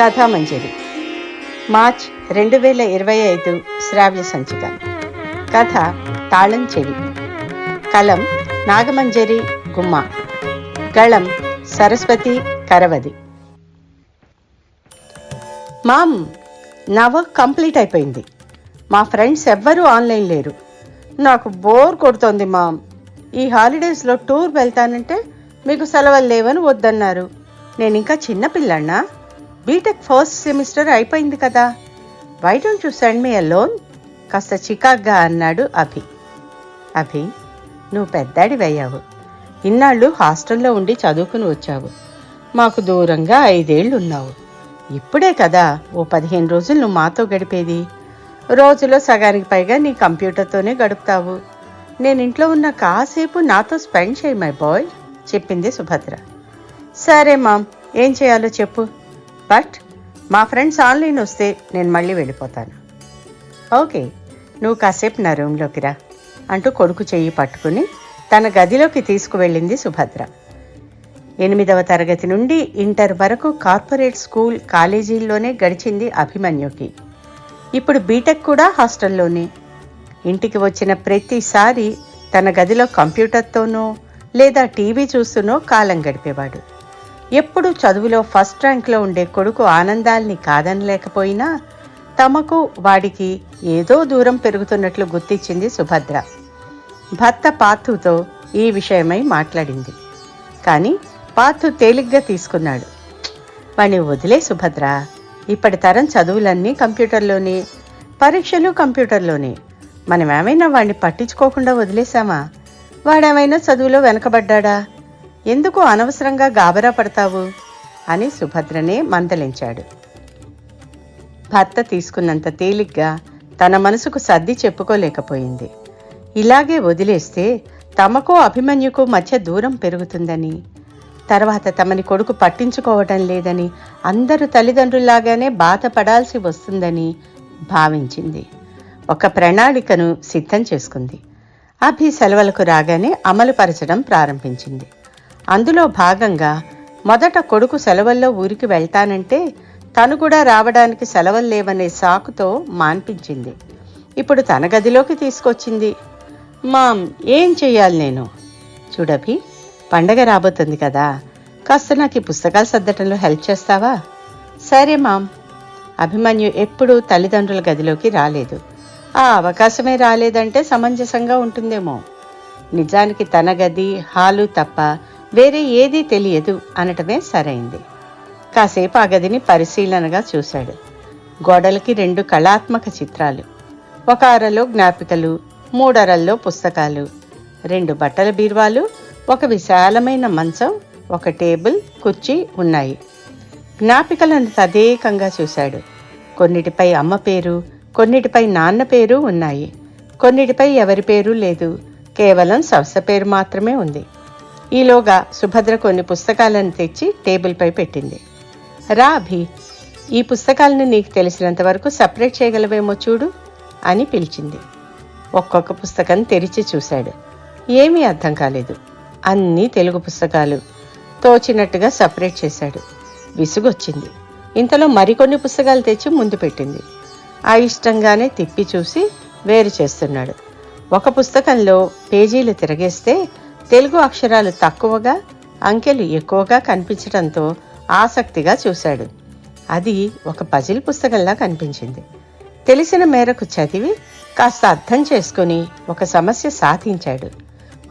కథామంజరి. March రెండు వేల ఇరవై ఐదు శ్రావ్య సంచిక. కథ తాళం చెవి. కలం నాగమంజరి గుమ్మ. గళం సరస్వతి కరవది. మామ్ నా వర్క్ కంప్లీట్ అయిపోయింది. మా ఫ్రెండ్స్ ఎవ్వరూ ఆన్లైన్ లేరు. నాకు బోర్ కొడుతోంది మామ్. ఈ హాలిడేస్లో టూర్ వెళ్తానంటే మీకు సెలవులు లేవని వద్దన్నారు. నేను ఇంకా చిన్నపిల్లన్నా బీటెక్ ఫస్ట్ సెమిస్టర్ అయిపోయింది కదా. Why don't you send me loan కాస్త చికాగ్గా అన్నాడు అభి. అభి నువ్వు పెద్దాడివయ్యావు. ఇన్నాళ్ళు హాస్టల్లో ఉండి చదువుకుని వచ్చావు. మాకు దూరంగా ఐదేళ్ళు ఉన్నావు ఇప్పుడే కదా ఓ పదిహేను రోజులు నువ్వు మాతో గడిపేది. రోజులో సగానికి పైగా నీ కంప్యూటర్తోనే గడుపుతావు. నేను ఇంట్లో ఉన్న కాసేపు నాతో స్పెండ్ చేయి మై బాయ్ చెప్పింది సుభద్ర. సరే మామ్ ఏం చేయాలో చెప్పు. బట్ మా ఫ్రెండ్స్ ఆన్లైన్ వస్తే నేను మళ్ళీ వెళ్ళిపోతాను. ఓకే నువ్వు కాసేపు నా రూమ్లోకి రా. అంటూ కొడుకు చెయ్యి పట్టుకుని తన గదిలోకి తీసుకువెళ్ళింది సుభద్ర. ఎనిమిదవ తరగతి నుండి ఇంటర్ వరకు కార్పొరేట్ స్కూల్ కాలేజీల్లోనే గడిచింది అభిమన్యుకి. ఇప్పుడు బీటెక్ కూడా హాస్టల్లోనే. ఇంటికి వచ్చిన ప్రతిసారి తన గదిలో కంప్యూటర్తోనో లేదా టీవీ చూస్తూనో కాలం గడిపేవాడు. ఎప్పుడు చదువులో ఫస్ట్ ర్యాంక్లో ఉండే కొడుకు ఆనందాల్ని కాదనలేకపోయినా తమకు వాడికి ఏదో దూరం పెరుగుతున్నట్లు గుర్తించింది సుభద్ర. భర్త పార్థుతో ఈ విషయమై మాట్లాడింది. కానీ పార్థు తేలిగ్గా తీసుకున్నాడు. వాణ్ణి వదిలే సుభద్ర. ఇప్పటి తరం చదువులన్నీ కంప్యూటర్లోనే పరీక్షలు కంప్యూటర్లోనే. మనం ఏమైనా వాడిని పట్టించుకోకుండా వదిలేశామా? వాడేమైనా చదువులో వెనకబడ్డా ఎందుకు అనవసరంగా గాబరా పడతావు? అని సుభద్రనే మందలించాడు. భర్త తీసుకున్నంత తేలిగ్గా తన మనసుకు సర్ది చెప్పుకోలేకపోయింది. ఇలాగే వదిలేస్తే తమకు అభిమన్యుకు మధ్య దూరం పెరుగుతుందని తర్వాత తమని కొడుకు పట్టించుకోవటం లేదని అందరూ తల్లిదండ్రుల్లాగానే బాధపడాల్సి వస్తుందని భావించింది. ఒక ప్రణాళికను సిద్ధం చేసుకుంది. అభి సెలవులకు రాగానే అమలుపరచడం ప్రారంభించింది. అందులో భాగంగా మొదట కొడుకు సెలవుల్లో ఊరికి వెళ్తానంటే తను కూడా రావడానికి సెలవులు లేవనే సాకుతో మాన్పించింది. ఇప్పుడు తన గదిలోకి తీసుకొచ్చింది. మామ్ ఏం చెయ్యాలి నేను? చూడభి పండగ రాబోతుంది కదా. కాస్త నాకు ఈ పుస్తకాలు సర్దటంలో హెల్ప్ చేస్తావా? సరే మామ్. అభిమన్యు ఎప్పుడూ తల్లిదండ్రుల గదిలోకి రాలేదు. ఆ అవకాశమే రాలేదంటే సమంజసంగా ఉంటుందేమో. నిజానికి తన గది హాలు తప్ప వేరే ఏదీ తెలియదు అనటమే సరైంది. కాసేపు ఆ గదిని పరిశీలనగా చూశాడు. గోడలకి రెండు కళాత్మక చిత్రాలు. ఒక అరలో జ్ఞాపికలు మూడరల్లో పుస్తకాలు. రెండు బట్టల బీరువాలు ఒక విశాలమైన మంచం ఒక టేబుల్ కుర్చీ ఉన్నాయి. జ్ఞాపికలను తదేకంగా చూశాడు. కొన్నిటిపై అమ్మ పేరు కొన్నిటిపై నాన్న పేరు ఉన్నాయి. కొన్నిటిపై ఎవరి పేరు లేదు. కేవలం సవస పేరు మాత్రమే ఉంది. ఈలోగా సుభద్ర కొన్ని పుస్తకాలను తెచ్చి టేబుల్పై పెట్టింది. రా అభి ఈ పుస్తకాలను నీకు తెలిసినంత వరకు సపరేట్ చేయగలవేమో చూడు అని పిలిచింది. ఒక్కొక్క పుస్తకం తెరిచి చూశాడు. ఏమీ అర్థం కాలేదు. అన్నీ తెలుగు పుస్తకాలు. తోచినట్టుగా సపరేట్ చేశాడు. విసుగొచ్చింది. ఇంతలో మరికొన్ని పుస్తకాలు తెచ్చి ముందు పెట్టింది. ఆ ఇష్టంగానే తిప్పి చూసి వేరు చేస్తున్నాడు. ఒక పుస్తకంలో పేజీలు తిరగేస్తే తెలుగు అక్షరాలు తక్కువగా అంకెలు ఎక్కువగా కనిపించడంతో ఆసక్తిగా చూశాడు. అది ఒక పజిల్ పుస్తకంలా కనిపించింది. తెలిసిన మేరకు చదివి కాస్త అర్థం చేసుకుని ఒక సమస్య సాధించాడు.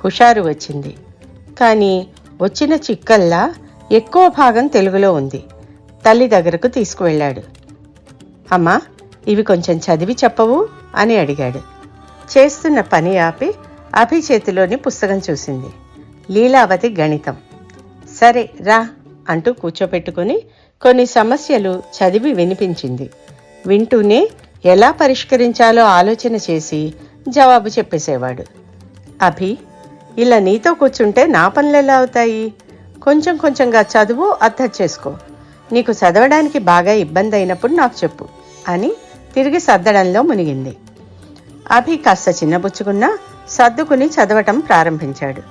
హుషారు వచ్చింది. కానీ వచ్చిన చిక్కల్లా ఎక్కువ భాగం తెలుగులో ఉంది. తల్లి దగ్గరకు తీసుకువెళ్ళాడు. అమ్మా ఇవి కొంచెం చదివి చెప్పవు? అని అడిగాడు. చేస్తున్న పని ఆపి అభి చేతిలోని పుస్తకం చూసింది. లీలావతి గణితం. సరే రా అంటూ కూర్చోపెట్టుకుని కొన్ని సమస్యలు చదివి వినిపించింది. వింటూనే ఎలా పరిష్కరించాలో ఆలోచన చేసి జవాబు చెప్పేసేవాడు. అభి ఇలా నీతో కూర్చుంటే నా పనులు ఎలా అవుతాయి? కొంచెం కొంచెంగా చదువు అర్థం చేసుకో. నీకు చదవడానికి బాగా ఇబ్బంది అయినప్పుడు నాకు చెప్పు అని తిరిగి సర్దడంలో మునిగింది. అభి కాస్త చిన్నబుచ్చుకున్నా సర్దుకుని చదవటం ప్రారంభించాడు.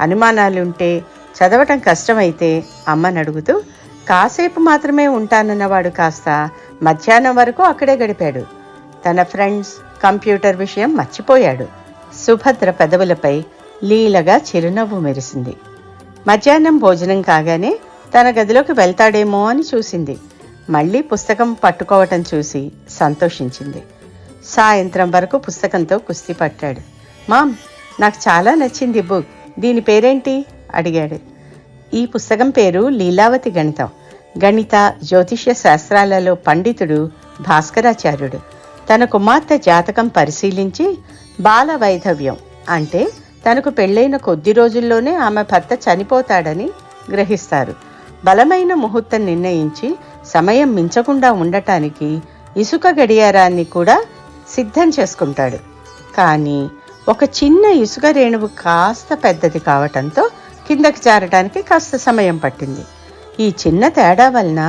అనుమానాలుంటే చదవటం కష్టమైతే అమ్మని అడుగుతూ కాసేపు మాత్రమే ఉంటానన్నవాడు కాస్త మధ్యాహ్నం వరకు అక్కడే గడిపాడు. తన ఫ్రెండ్స్ కంప్యూటర్ విషయం మర్చిపోయాడు. సుభద్ర పెదవులపై లీలగా చిరునవ్వు మెరిసింది. మధ్యాహ్నం భోజనం కాగానే తన గదిలోకి వెళ్తాడేమో అని చూసింది. మళ్ళీ పుస్తకం పట్టుకోవటం చూసి సంతోషించింది. సాయంత్రం వరకు పుస్తకంతో కుస్తీ పట్టాడు. మామ్ నాకు చాలా నచ్చింది బుక్. దీని పేరేంటి? అడిగాడు. ఈ పుస్తకం పేరు లీలావతి గణితం. గణిత జ్యోతిష్య శాస్త్రాలలో పండితుడు భాస్కరాచార్యుడు. తన కుమార్తె జాతకం పరిశీలించి బాల వైధవ్యం అంటే తనకు పెళ్ళైన కొద్ది రోజుల్లోనే ఆమె భర్త చనిపోతాడని గ్రహిస్తారు. బలమైన ముహూర్తం నిర్ణయించి సమయం మించకుండా ఉండటానికి ఇసుక గడియారాన్ని కూడా సిద్ధం చేసుకుంటాడు. కానీ ఒక చిన్న ఇసుక రేణువు కాస్త పెద్దది కావటంతో కిందకి జారడానికి కాస్త సమయం పట్టింది. ఈ చిన్న తేడా వలన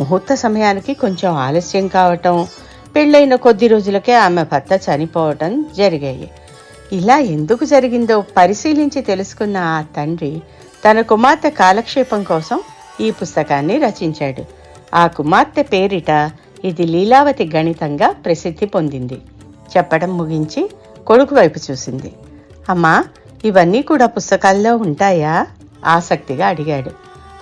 ముహూర్త సమయానికి కొంచెం ఆలస్యం కావటం పెళ్ళైన కొద్ది రోజులకే ఆమె భర్త చనిపోవటం జరిగాయి. ఇలా ఎందుకు జరిగిందో పరిశీలించి తెలుసుకున్న ఆ తండ్రి తన కుమార్తె కాలక్షేపం కోసం ఈ పుస్తకాన్ని రచించాడు. ఆ కుమార్తె పేరిట ఇది లీలావతి గణితంగా ప్రసిద్ధి పొందింది. చెప్పడం ముగించి కొడుకు వైపు చూసింది. అమ్మా ఇవన్నీ కూడా పుస్తకాల్లో ఉంటాయా? ఆసక్తిగా అడిగాడు.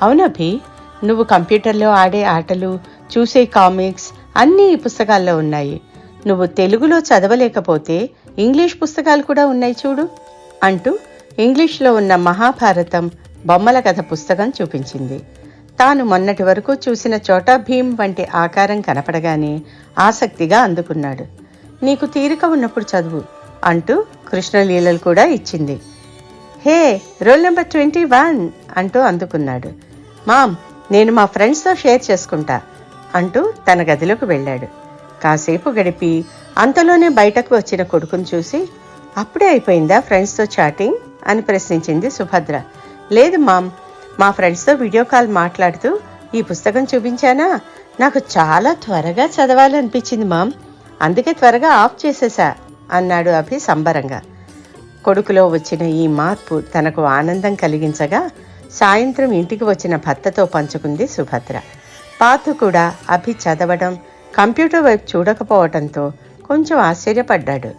అవునభి నువ్వు కంప్యూటర్లో ఆడే ఆటలు చూసే కామిక్స్ అన్నీ ఈ పుస్తకాల్లో ఉన్నాయి. నువ్వు తెలుగులో చదవలేకపోతే ఇంగ్లీష్ పుస్తకాలు కూడా ఉన్నాయి చూడు అంటూ ఇంగ్లీష్లో ఉన్న మహాభారతం బొమ్మల కథ పుస్తకం చూపించింది. తాను మొన్నటి వరకు చూసిన చోటా భీమ్ వంటి ఆకారం కనపడగానే ఆసక్తిగా అందుకున్నాడు. నీకు తీరిక ఉన్నప్పుడు చదువు. అంటూ కృష్ణలీలలు కూడా ఇచ్చింది. Hey roll number twenty one అంటూ అందుకున్నాడు. మామ్ నేను మా ఫ్రెండ్స్తో షేర్ చేసుకుంటా అంటూ తన గదిలోకి వెళ్ళాడు. కాసేపు గడిపి అంతలోనే బయటకు వచ్చిన కొడుకును చూసి అప్పుడే అయిపోయిందా ఫ్రెండ్స్తో చాటింగ్? అని ప్రశ్నించింది సుభద్ర. లేదు మామ్ మా ఫ్రెండ్స్తో వీడియో కాల్ మాట్లాడుతూ ఈ పుస్తకం చూపించానా? నాకు చాలా త్వరగా చదవాలనిపించింది మామ్. అందుకే త్వరగా ఆఫ్ చేసేసా. అన్నాడు అభి సంబరంగా కొడుకులో వచ్చిన ఈ మార్పు తనకు ఆనందం కలిగించగా సాయంత్రం ఇంటికి వచ్చిన భర్తతో పంచుకుంది సుభద్ర. పాతు కూడా అభి చదవడం కంప్యూటర్ వైపు చూడకపోవటంతో కొంచెం ఆశ్చర్యపడ్డాడు.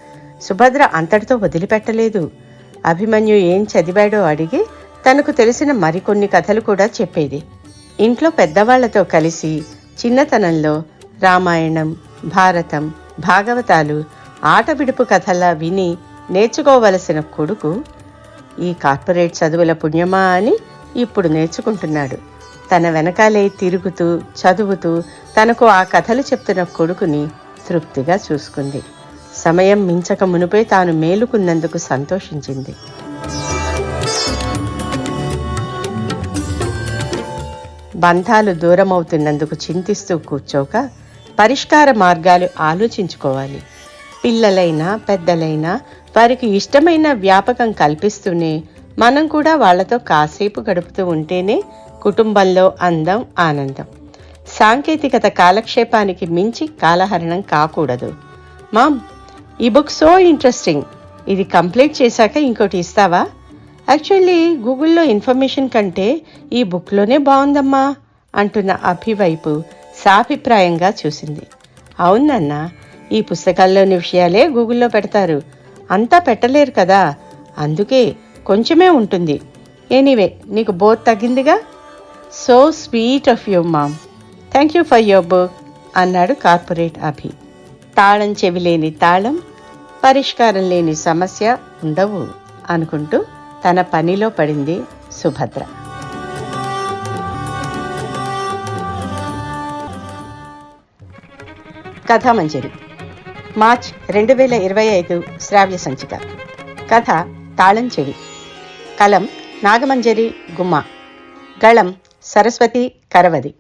సుభద్ర అంతటితో వదిలిపెట్టలేదు. అభిమన్యు ఏం చదివాడో అడిగి తనకు తెలిసిన మరికొన్ని కథలు కూడా చెప్పేది. ఇంట్లో పెద్దవాళ్ళతో కలిసి చిన్నతనంలో రామాయణం భారతం భాగవతాలు ఆట విడుపు కథలా విని నేర్చుకోవలసిన కొడుకు ఈ కార్పొరేట్ చదువుల పుణ్యమా అని ఇప్పుడు నేర్చుకుంటున్నాడు. తన వెనకాలే తిరుగుతూ చదువుతూ తనకు ఆ కథలు చెప్తున్న కొడుకుని తృప్తిగా చూసుకుంది. సమయం మించక మునుపై తాను మేలుకున్నందుకు సంతోషించింది. బంధాలు దూరమవుతున్నందుకు చింతిస్తూ కూర్చోక పరిష్కార మార్గాలు ఆలోచించుకోవాలి. పిల్లలైనా పెద్దలైనా వారికి ఇష్టమైన వ్యాపకం కల్పిస్తూనే మనం కూడా వాళ్ళతో కాసేపు గడుపుతూ ఉంటేనే కుటుంబంలో అందం ఆనందం. సాంకేతికత కాలక్షేపానికి మించి కాలహరణం కాకూడదు. మామ్ ఈ బుక్ సో ఇంట్రెస్టింగ్. ఇది కంప్లీట్ చేశాక ఇంకోటి ఇస్తావా? యాక్చువల్లీ గూగుల్లో ఇన్ఫర్మేషన్ కంటే ఈ బుక్లోనే బాగుందమ్మా అంటున్న అభివైపు సాభిప్రాయంగా చూసింది. అవునన్నా ఈ పుస్తకాల్లోని విషయాలే గూగుల్లో పెడతారు. అంతా పెట్టలేరు కదా. అందుకే కొంచెమే ఉంటుంది. ఎనీవే నీకు bore తగ్గిందిగా? So sweet of you mom. Thank you for your book అన్నాడు కార్పొరేట్ అభి. తాళం చెవి లేని తాళం పరిష్కారం లేని సమస్య ఉండవు అనుకుంటూ తన పనిలో పడింది సుభద్ర. కథామంజరి. మార్చ్ రెండు వేల ఇరవై ఐదు శ్రావ్య సంచిక. కథ తాళం చెవి కలం నాగమంజరి గుమ్మ. గళం సరస్వతి కరవది.